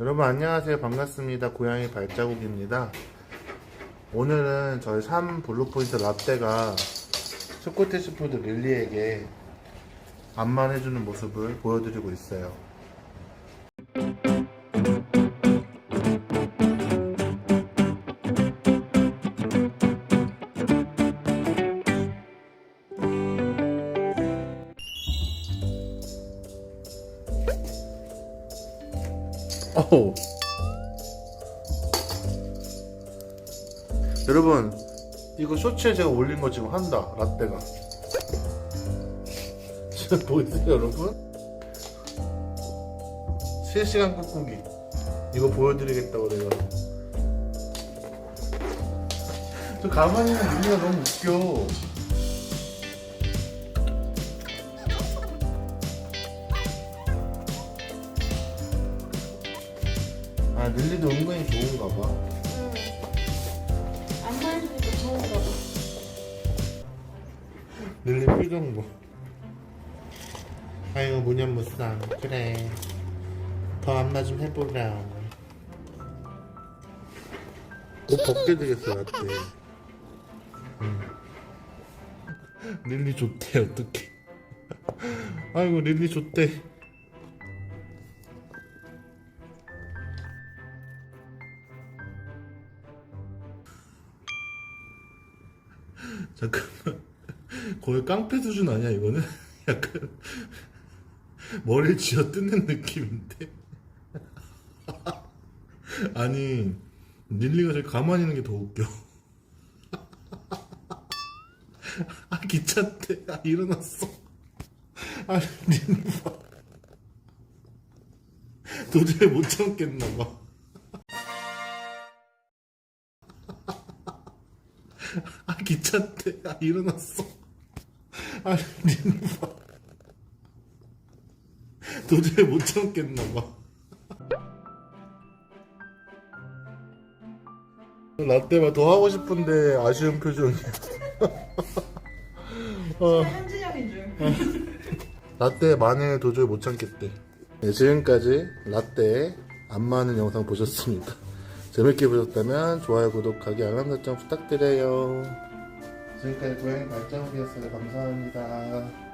여러분 안녕하세요. 반갑습니다. 고양이 발자국입니다. 오늘은 저희 3 블루포인트 라떼가 스코티시 푸드 릴리에게 안만해주는 모습을 보여드리고 있어요 어우. 여러분 이거 쇼츠에 제가 올린 거 지금 한다 라떼가 지금 보이세요 여러분? 실시간 꾹꾹이 이거 보여드리겠다고 내가 저 가만히 있는 눈이가 너무 웃겨 릴리도 은근히 좋은가 봐. 응. 안 말해주니까 좋은가 봐. 릴리 표정 뭐 아이고 무념무상 그래. 더 안마 좀 해보라 옷 벗게 되겠어 라떼 응. 릴리 좋대 어떡해. 아이고 릴리 좋대 잠깐만. 거의 깡패 수준 아니야 이거는? 약간 머리를 쥐어 뜯는 느낌인데. 아니 릴리가 저기 가만히 있는 게 더 웃겨. 아 귀찮대. 아 일어났어. 아 릴리 봐 도저히 못 참겠나 봐 아 귀찮대. 아 일어났어. 아 봐. 도저히 못 참겠나봐. 라떼가 더 하고 싶은데 아쉬운 표정이야 어, 현진영인 줄. 라떼 마늘 도저히 못 참겠대. 네, 지금까지 라떼 안 많은 영상 보셨습니다 재밌게 보셨다면 좋아요 구독하기 알람 설정 부탁드려요. 지금까지 고양이 발자국이었어요. 감사합니다